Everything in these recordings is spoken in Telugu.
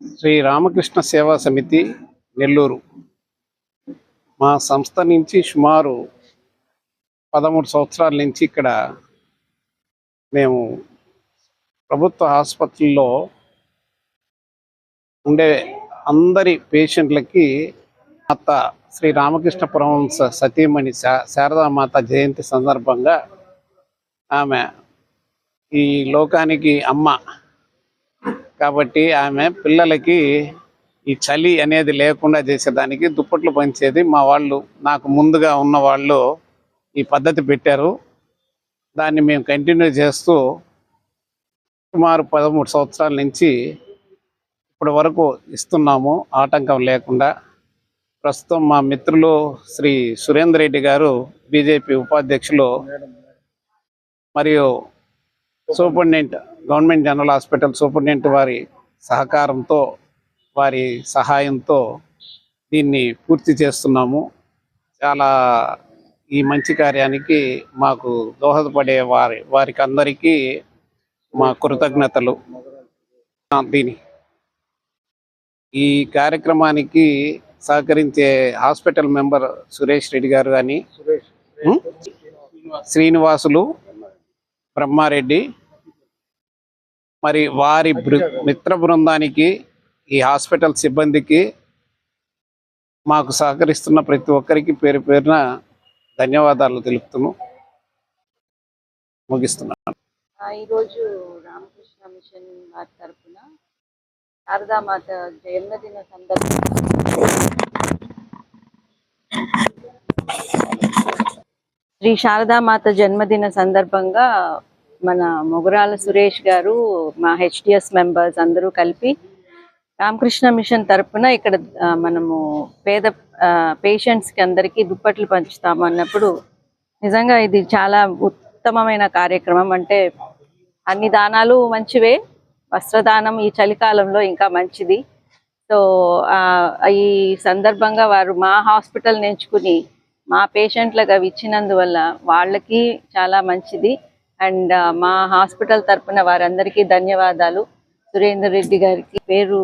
శ్రీ రామకృష్ణ సేవా సమితి నెల్లూరు. మా సంస్థ నుంచి సుమారు పదమూడు సంవత్సరాల నుంచి ఇక్కడ మేము ప్రభుత్వ ఆసుపత్రుల్లో ఉండే అందరి పేషెంట్లకి మాత శ్రీ రామకృష్ణ పరమహంస సతీమణి శా- శారదామాత జయంతి సందర్భంగా ఆమె ఈ లోకానికి అమ్మ కాబట్టి ఆమె పిల్లలకి ఈ చలి అనేది లేకుండా చేసేదానికి దుప్పట్లు పంచేది మా వాళ్ళు. నాకు ముందుగా ఉన్న వాళ్ళు ఈ పద్ధతి పెట్టారు. దాన్ని మేము కంటిన్యూ చేస్తూ సుమారు పదమూడు సంవత్సరాల నుంచి ఇప్పటి వరకు ఇస్తున్నాము. ఆటంకం లేకుండా ప్రస్తుతం మా మిత్రులు శ్రీ సురేందర్ రెడ్డి గారు బీజేపీ ఉపాధ్యక్షులు మరియు superintendent government general hospital superintendent వారి సహకారంతో వారి సహాయంతో దీన్ని పూర్తి చేస్తున్నాము. చాలా ఈ మంచి కార్యానికి మాకు దోహదపడే వారి వారికి అందరికీ మా కృతజ్ఞతలు. దీని. ఈ కార్యక్రమానికి సహకరించే హాస్పిటల్ మెంబర్ సురేష్ రెడ్డి గారు కానీ శ్రీనివాసులు బ్రహ్మారెడ్డి మరి వారి బృ- మిత్ర బృందానికి ఈ హాస్పిటల్ సిబ్బందికి మాకు సహకరిస్తున్న ప్రతి ఒక్కరికి పేరు పేరున ధన్యవాదాలు తెలుపుతున్నాను ముగిస్తున్నాను. ఆ, ఈరోజు రామకృష్ణ మిషన్ వారి తరఫున శారదామాత జన్మదిన సందర్భంగా శ్రీ శారదామాత జన్మదిన సందర్భంగా మన మొగరాల సురేష్ గారు మా హెచ్డిఎస్ మెంబర్స్ అందరూ కలిపి రామకృష్ణ మిషన్ తరఫున ఇక్కడ మనము పేద పేషెంట్స్కి అందరికీ దుప్పట్లు పంచుతాము అన్నప్పుడు నిజంగా ఇది చాలా ఉత్తమమైన కార్యక్రమం. అంటే అన్ని దానాలు మంచివే వస్త్రదానం ఈ చలికాలంలో ఇంకా మంచిది. సో ఆ, ఈ సందర్భంగా వారు మా హాస్పిటల్ నేర్చుకుని మా పేషెంట్లకు అవి ఇచ్చినందువల్ల వాళ్ళకి చాలా మంచిది. అండ్ మా హాస్పిటల్ తరపున వారందరికీ ధన్యవాదాలు. సురేందర్ రెడ్డి గారికి పేరు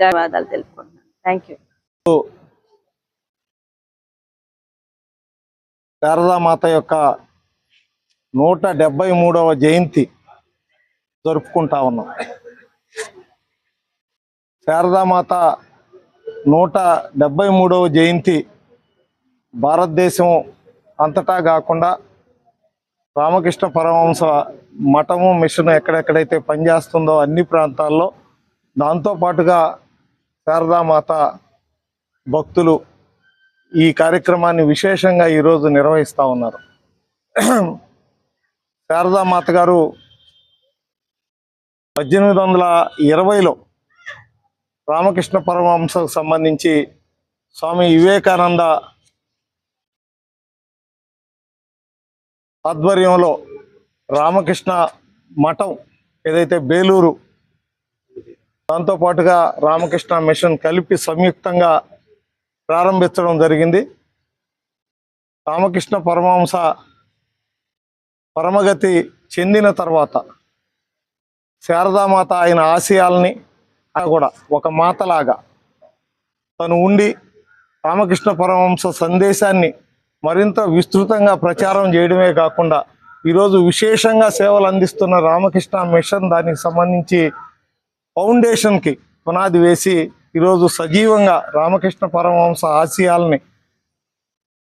ధన్యవాదాలు తెలుపుకుంటున్నాను థ్యాంక్ యూ శారదామాత యొక్క నూట డెబ్బై మూడవ జయంతి జరుపుకుంటా ఉన్నాం. శారదామాత నూట డెబ్బై మూడవ జయంతి భారతదేశం అంతటా కాకుండా రామకృష్ణ పరమహంస మఠము మిషన్ ఎక్కడెక్కడైతే పనిచేస్తుందో అన్ని ప్రాంతాల్లో దాంతోపాటుగా శారదామాత భక్తులు ఈ కార్యక్రమాన్ని విశేషంగా ఈరోజు నిర్వహిస్తూ ఉన్నారు. శారదామాత గారు పద్దెనిమిది వందల ఇరవైలో రామకృష్ణ పరమహంసకు సంబంధించి స్వామి వివేకానంద ఆధ్వర్యంలో రామకృష్ణ మఠం ఏదైతే బేలూరు దాంతోపాటుగా రామకృష్ణ మిషన్ కలిపి సంయుక్తంగా ప్రారంభించడం జరిగింది. రామకృష్ణ పరమహంస పరమగతి చెందిన తర్వాత శారదామాత ఆయన ఆశయాల్ని కూడా ఒక మాతలాగా తను ఉండి రామకృష్ణ పరమహంస సందేశాన్ని మరింత విస్తృతంగా ప్రచారం చేయడమే కాకుండా ఈరోజు విశేషంగా సేవలు అందిస్తున్న రామకృష్ణ మిషన్ దానికి సంబంధించి ఫౌండేషన్కి పునాది వేసి ఈరోజు సజీవంగా రామకృష్ణ పరమహంస ఆశయాలని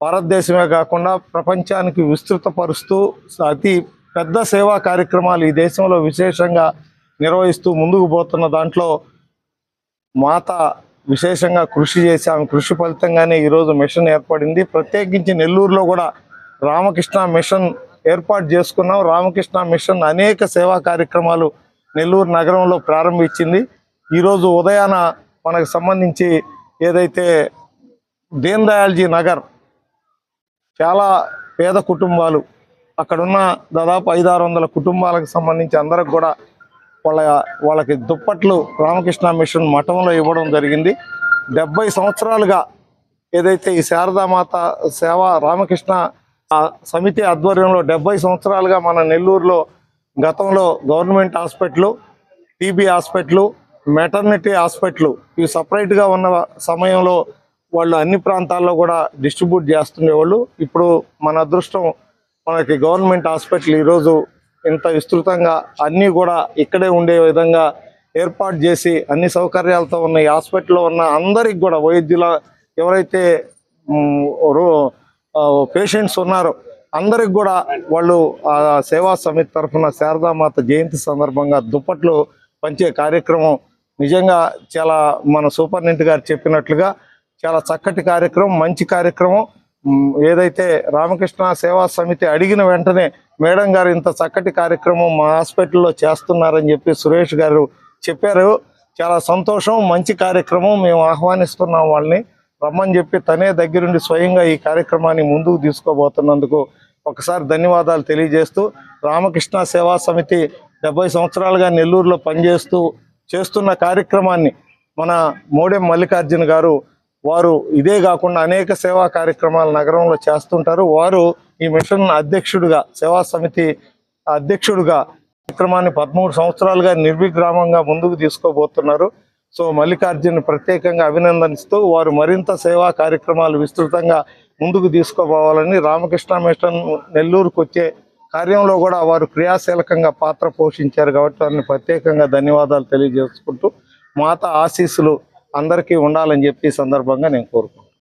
భారతదేశమే కాకుండా ప్రపంచానికి విస్తృతపరుస్తూ అతి పెద్ద సేవా కార్యక్రమాలు ఈ దేశంలో విశేషంగా నిర్వహిస్తూ ముందుకు పోతున్న దాంట్లో మాత విశేషంగా కృషి చేసి ఆమె కృషి ఫలితంగానే ఈరోజు మిషన్ ఏర్పడింది. ప్రత్యేకించి నెల్లూరులో కూడా రామకృష్ణ మిషన్ ఏర్పాటు చేసుకున్నాం. రామకృష్ణ మిషన్ అనేక సేవా కార్యక్రమాలు నెల్లూరు నగరంలో ప్రారంభించింది. ఈరోజు ఉదయాన మనకు సంబంధించి ఏదైతే దీన్ దయాల్జీ నగర్ చాలా పేద కుటుంబాలు అక్కడున్న దాదాపు ఐదారు వందల కుటుంబాలకు సంబంధించి అందరికి కూడా వాళ్ళ వాళ్ళకి దుప్పట్లు రామకృష్ణ మిషన్ మఠంలో ఇవ్వడం జరిగింది. డెబ్బై సంవత్సరాలుగా ఏదైతే ఈ శారదామాత సేవ రామకృష్ణ సమితి ఆధ్వర్యంలో డెబ్బై సంవత్సరాలుగా మన నెల్లూరులో గతంలో government hospital TB hospital maternity hospital ఇవి సపరేట్గా ఉన్న సమయంలో వాళ్ళు అన్ని ప్రాంతాల్లో కూడా డిస్ట్రిబ్యూట్ చేస్తుండేవాళ్ళు. ఇప్పుడు మన అదృష్టం మనకి గవర్నమెంట్ హాస్పిటల్ ఈరోజు ఇంత విస్తృతంగా అన్నీ కూడా ఇక్కడే ఉండే విధంగా ఏర్పాటు చేసి అన్ని సౌకర్యాలతో ఉన్న ఈ హాస్పిటల్లో ఉన్న అందరికి కూడా వైద్యుల ఎవరైతే పేషెంట్స్ ఉన్నారో అందరికి కూడా వాళ్ళు ఆ సేవా సమితి తరఫున శారదామాత జయంతి సందర్భంగా దుప్పట్లు పంచే కార్యక్రమం నిజంగా చాలా మన సూపరింటెండెంట్ గారు చెప్పినట్లుగా చాలా చక్కటి కార్యక్రమం మంచి కార్యక్రమం. ఏదైతే రామకృష్ణ సేవా సమితి అడిగిన వెంటనే మేడం గారు ఇంత చక్కటి కార్యక్రమం మా హాస్పిటల్లో చేస్తున్నారని చెప్పి సురేష్ గారు చెప్పారు. చాలా సంతోషం మంచి కార్యక్రమం మేము ఆహ్వానిస్తున్నాం వాళ్ళని. రమ్మని చెప్పి తనే దగ్గరుండి స్వయంగా ఈ కార్యక్రమాన్ని ముందుకు తీసుకోబోతున్నందుకు ఒకసారి ధన్యవాదాలు తెలియజేస్తూ రామకృష్ణ సేవా సమితి డెబ్బై సంవత్సరాలుగా నెల్లూరులో పనిచేస్తూ చేస్తున్న కార్యక్రమాన్ని మన మోడెం మల్లికార్జున గారు వారు ఇదే కాకుండా అనేక సేవా కార్యక్రమాలు నగరంలో చేస్తుంటారు. వారు ఈ మిషన్ అధ్యక్షుడిగా సేవా సమితి అధ్యక్షుడిగా కార్యక్రమాన్ని పదమూడు సంవత్సరాలుగా నిర్విగ్రామంగా ముందుకు తీసుకోబోతున్నారు. సో మల్లికార్జున్ ప్రత్యేకంగా అభినందనిస్తూ వారు మరింత సేవా కార్యక్రమాలు విస్తృతంగా ముందుకు తీసుకోపోవాలని రామకృష్ణ మిషన్ నెల్లూరుకు వచ్చే కార్యంలో కూడా వారు క్రియాశీలకంగా పాత్ర పోషించారు కాబట్టి వారిని ప్రత్యేకంగా ధన్యవాదాలు తెలియజేసుకుంటూ మాత ఆశీస్సులు అందరికీ ఉండాలని చెప్పి సందర్భంగా నేను కోరుకుంటున్నాను.